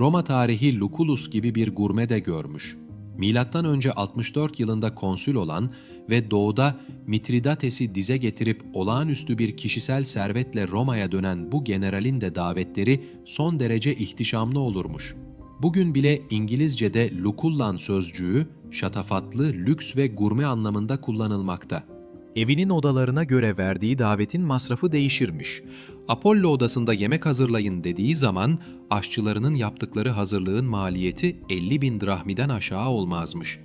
Roma tarihi Lucullus gibi bir gurme de görmüş. Milattan önce 64 yılında konsül olan ve doğuda Mitridates'i dize getirip olağanüstü bir kişisel servetle Roma'ya dönen bu generalin de davetleri son derece ihtişamlı olurmuş. Bugün bile İngilizce'de lukullan sözcüğü şatafatlı, lüks ve gurme anlamında kullanılmakta. Evinin odalarına göre verdiği davetin masrafı değişirmiş. Apollo odasında yemek hazırlayın dediği zaman aşçılarının yaptıkları hazırlığın maliyeti 50 bin drahmiden aşağı olmazmış.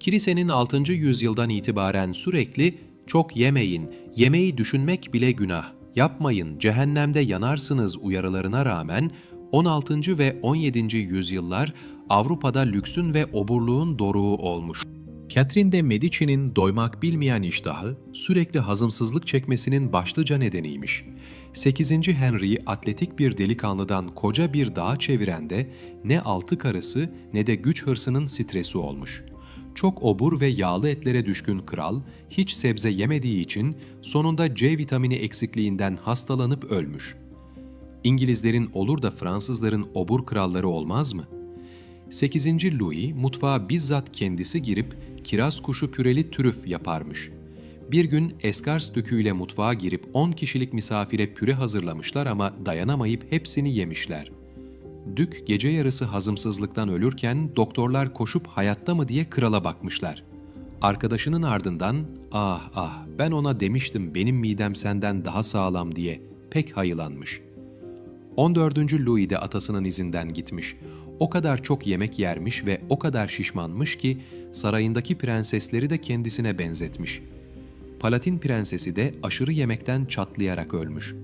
Kilisenin 6. yüzyıldan itibaren sürekli çok yemeyin, yemeği düşünmek bile günah, yapmayın, cehennemde yanarsınız uyarılarına rağmen 16. ve 17. yüzyıllar Avrupa'da lüksün ve oburluğun doruğu olmuş. Catherine de Medici'nin doymak bilmeyen iştahı sürekli hazımsızlık çekmesinin başlıca nedeniymiş. 8. Henry atletik bir delikanlıdan koca bir dağa çeviren de ne altı karısı ne de güç hırsının stresi olmuş. Çok obur ve yağlı etlere düşkün kral, hiç sebze yemediği için sonunda C vitamini eksikliğinden hastalanıp ölmüş. İngilizlerin olur da Fransızların obur kralları olmaz mı? 8. Louis mutfağa bizzat kendisi girip kiraz kuşu püreli trüf yaparmış. Bir gün eskars döküyle mutfağa girip 10 kişilik misafire püre hazırlamışlar ama dayanamayıp hepsini yemişler. Dük gece yarısı hazımsızlıktan ölürken doktorlar koşup hayatta mı diye krala bakmışlar. Arkadaşının ardından ah ah ben ona demiştim benim midem senden daha sağlam diye pek hayılanmış.'' 14. Louis de atasının izinden gitmiş. O kadar çok yemek yermiş ve o kadar şişmanmış ki sarayındaki prensesleri de kendisine benzetmiş. Palatin prensesi de aşırı yemekten çatlayarak ölmüş.